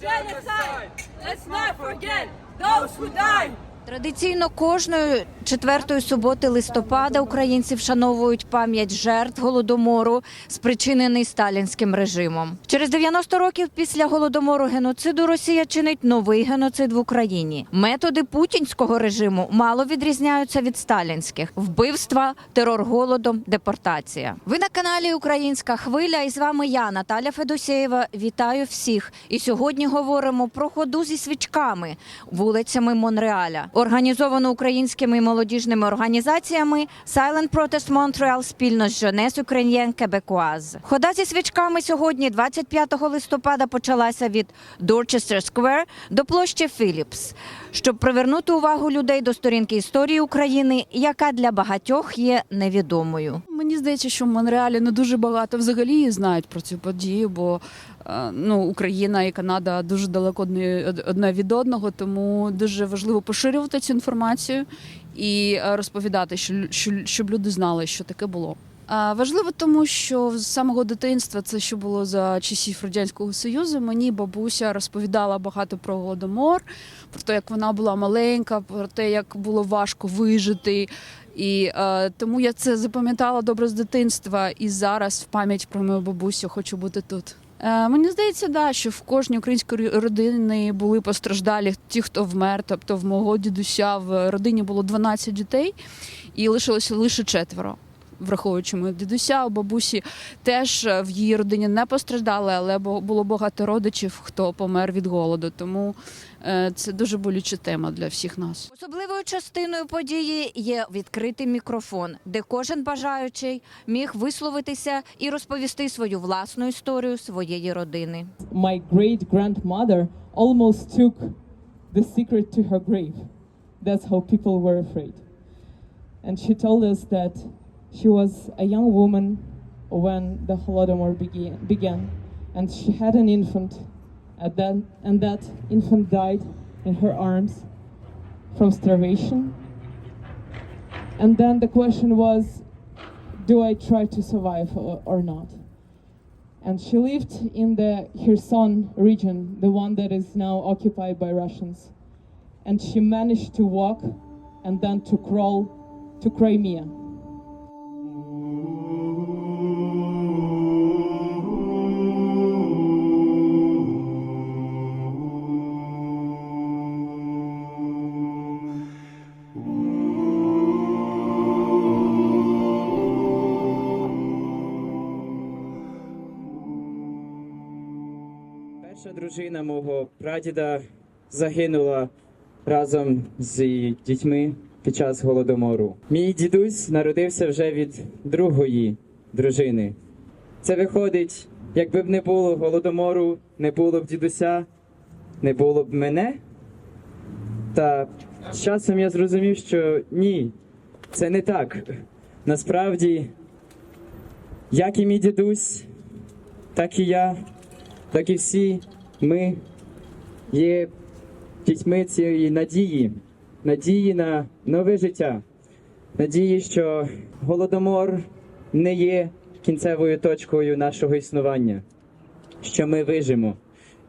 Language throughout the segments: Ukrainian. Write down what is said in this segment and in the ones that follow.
genocide. Let's not forget those who died. Традиційно кожної четвертої суботи листопада українці вшановують пам'ять жертв голодомору, спричинений сталінським режимом. Через 90 років після голодомору геноциду Росія чинить новий геноцид в Україні. Методи путінського режиму мало відрізняються від сталінських: вбивства, терор голодом, депортація. Ви на каналі Українська Хвиля, і з вами я, Наталя Федосєєва. Вітаю всіх. І сьогодні говоримо про ходу зі свічками вулицями Монреаля, організовану українськими молодіжними організаціями Silent Protest Montreal спільно з Jeunesse Ukrainienne Québécoise. Хода зі свічками сьогодні, 25 листопада, почалася від Dorchester Square до площі Філіпс, щоб привернути увагу людей до сторінки історії України, яка для багатьох є невідомою. Мені здається, що в Монреалі не дуже багато взагалі знають про цю подію, бо ну, Україна і Канада дуже далеко одне, від одного, тому дуже важливо поширювати цю інформацію і е, розповідати, щоб люди знали, що таке було. Важливо, тому що з самого дитинства, це що було за часів радянського союзу. Мені бабуся розповідала багато про голодомор, про те, як вона була маленька, про те, як було важко вижити. І е, тому я це запам'ятала добре з дитинства, і зараз в пам'ять про мою бабусю хочу бути тут. Е, мені здається, да, що в кожній українській родині були постраждалі ті, хто вмер. Тобто в мого дідуся в родині було 12 дітей, і лишилося лише четверо. Враховуючи мою дідуся, у бабусі теж е, в її родині не постраждали, але бо- було багато родичів, хто помер від голоду. Тому е, це дуже болюча тема для всіх нас. Особливою частиною події є відкритий мікрофон, де кожен бажаючий міг висловитися і розповісти свою власну історію своєї родини. my great grandmother almost took the secret to her grave. That's how people were afraid. And she told us that she was a young woman when the Holodomor began, began and she had an infant at that, and that infant died in her arms from starvation. And then the question was, do I try to survive or, or not? and she lived in the Kherson region, the one that is now occupied by Russians. And she managed to walk and then to crawl to Crimea. Дружина мого прадіда загинула разом з дітьми під час голодомору. Мій дідусь народився вже від другої дружини. Це виходить, якби б не було голодомору, не було б дідуся, не було б мене. Та з часом я зрозумів, що ні, це не так. Насправді, як і мій дідусь, так і я так і всі ми є дітьми цієї надії, надії на нове життя, надії, що голодомор не є кінцевою точкою нашого існування, що ми вижимо.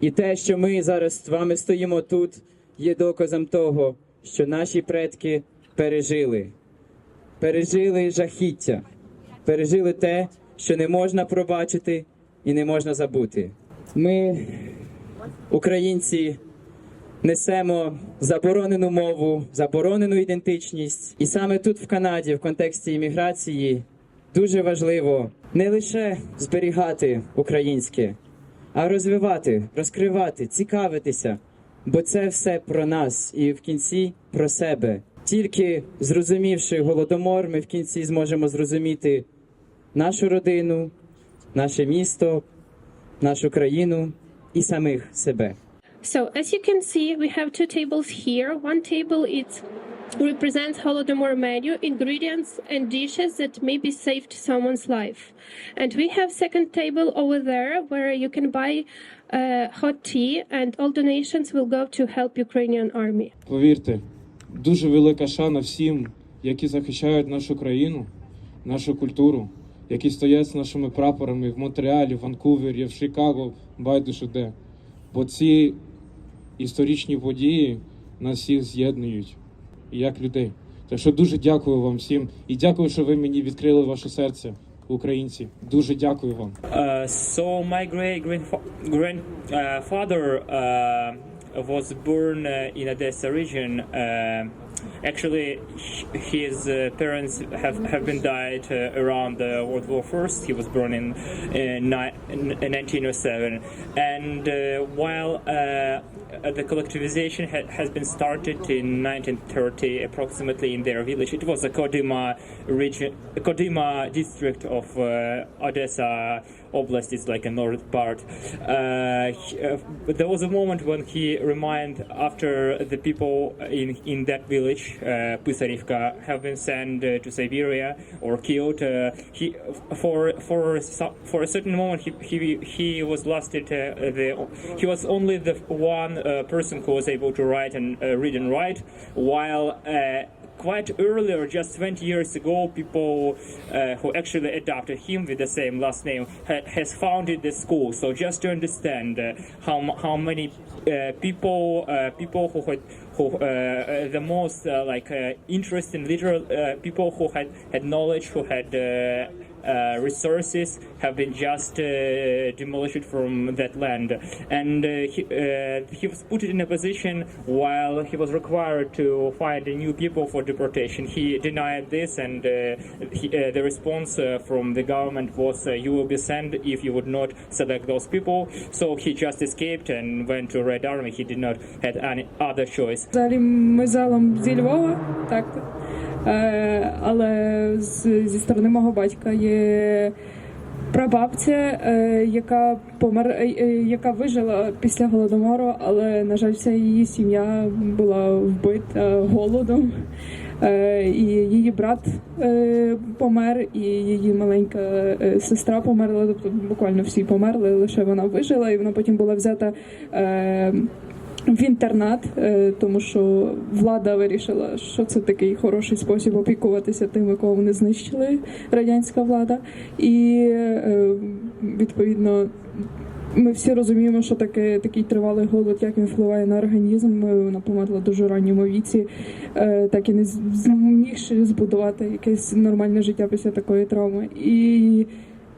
І те, що ми зараз з вами стоїмо тут, є доказом того, що наші предки пережили, пережили жахіття, пережили те, що не можна пробачити і не можна забути. Ми, українці, несемо заборонену мову, заборонену ідентичність. І саме тут, в Канаді, в контексті імміграції, дуже важливо не лише зберігати українське, а розвивати, розкривати, цікавитися. Бо це все про нас і в кінці про себе. Тільки зрозумівши голодомор, ми в кінці зможемо зрозуміти нашу родину, наше місто, нашу країну і самих себе. So as you can see, we have two tables here. One table it represents Holodomor menu, ingredients and dishes that maybe saved someone's life. And we have second table over there where you can buy uh, hot tea and all donations will go to help Ukrainian army. Повірте, дуже велика шана всім, які захищають нашу країну, нашу культуру, які стоять з нашими прапорами в Монреалі, в Ванкувері, в Чикаго, байдуже де. Бо ці історичні події нас всіх з'єднують як людей. Так що дуже дякую вам всім і дякую, що ви мені відкрили ваше серце, українці. Дуже дякую вам. Uh, so my great grandfather uh, was born uh, in Odessa region. Uh, actually, his uh, parents have, have been died uh, around World War First. He was born in, in, ni- in 1907, and uh, while uh, the collectivization ha- has been started in 1930, approximately in their village. It was a Kodima region, Kodyma district of uh, Odessa Oblast. It's like a north part. Uh, he- uh, but there was a moment when he reminded after the people in in that village, uh, have been sent uh, to Siberia or killed. He for for for a certain moment he he, he was lasted the he was only the one uh, person who was able to write and uh, read and write while uh, quite earlier just 20 years ago people uh, who actually adopted him with the same last name ha- has founded the school. So just to understand uh, how how many uh, people uh, people who had who uh, the most like uh, interesting literal people who had had knowledge who had resources have been just uh, demolished from that land, and uh, he, uh, he was put in a position while he was required to find new people for deportation. He denied this, and uh, he, uh, the response uh, from the government was, uh, "You will be sent if you would not select those people." So he just escaped and went to Red Army. He did not had any other choice. Взагалі ми залом зі Львова, так. Е, але зі сторони мого батька є прабабця, е, яка помер, е, яка вижила після голодомору, але, на жаль, вся її сім'я була вбита голодом. І її брат помер, і її маленька сестра померла. Тобто буквально всі померли, лише вона вижила, і вона потім була взята. В інтернат, е, тому що влада вирішила, що це такий хороший спосіб опікуватися тими, кого вони знищили, радянська влада. І е, відповідно. Ми всі розуміємо, що таке такий тривалий голод, як він впливає на організм. Е, Вона померла дуже ранньому віці, так і не змігши збудувати якесь нормальне життя після такої травми. І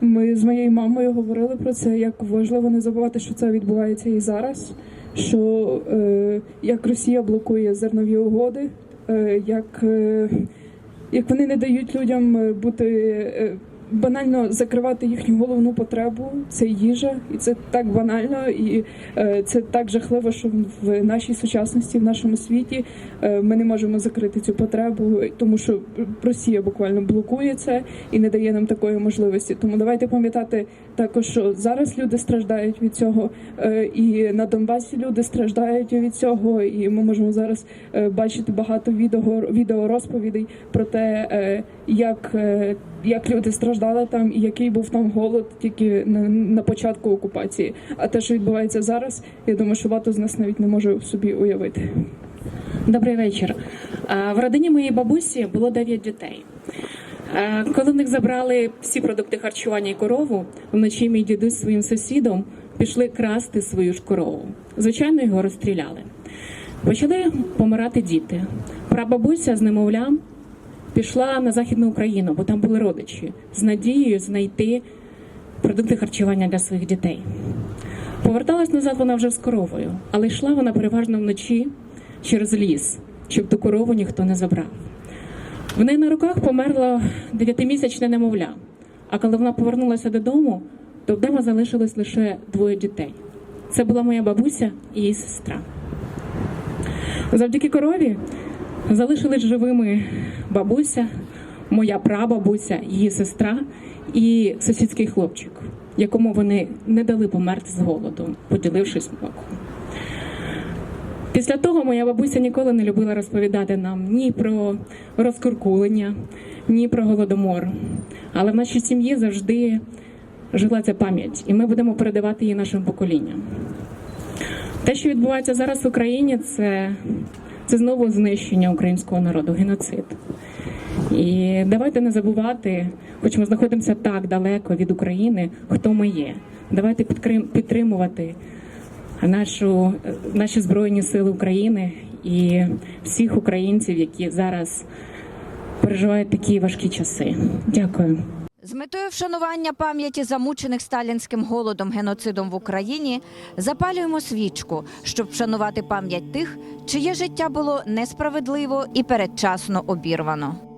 ми з моєю мамою говорили про це, як важливо не забувати, що це відбувається і зараз. Що е, як Росія блокує зернові угоди, е, як, е, як вони не дають людям е, бути е, банально закривати їхню головну потребу, це їжа, і це так банально, і е, це так жахливо, що в нашій сучасності, в нашому світі е, ми не можемо закрити цю потребу, тому що Росія буквально блокує це і не дає нам такої можливості. Тому давайте пам'ятати також, що зараз люди страждають від цього, е, і на Донбасі люди страждають від цього. І ми можемо зараз бачити багато відео, відеорозповідей про те, як, як люди страждали там і який був там голод тільки на, на початку окупації. А те, що відбувається зараз, я думаю, що багато з нас навіть не може собі уявити. Добрий вечір. Е, В родині моєї бабусі було 9 дітей. Е, Коли в них забрали всі продукти харчування і корову, вночі мій дідусь своїм сусідом пішли красти свою ж корову. Звичайно, його розстріляли. Почали помирати діти. Прабабуся з немовлям пішла на Західну Україну, бо там були родичі, з надією знайти продукти харчування для своїх дітей. Поверталась назад вона вже з коровою, але йшла вона переважно вночі через ліс, щоб ту корову ніхто не забрав. В неї на руках померло дев'ятимісячне немовля. А коли вона повернулася додому, то вдома залишилось лише двоє дітей. Це була моя бабуся і її сестра. Завдяки корові залишились живими бабуся, моя прабабуся, її сестра і сусідський хлопчик, якому вони не дали померти з голоду, поділившись молоком. Після того моя бабуся ніколи не любила розповідати нам ні про розкуркулення, ні про голодомор. Але в нашій сім'ї завжди жила ця пам'ять, і ми будемо передавати її нашим поколінням. Те, що відбувається зараз в Україні, це, це знову знищення українського народу, геноцид. І давайте не забувати, хоч ми знаходимося так далеко від України, хто ми є. Давайте підтримувати нашу, наші збройні сили України і всіх українців, які зараз переживають такі важкі часи. Дякую. З метою вшанування пам'яті замучених сталінським голодом геноцидом в Україні запалюємо свічку, щоб вшанувати пам'ять тих, чиє життя було несправедливо і передчасно обірвано.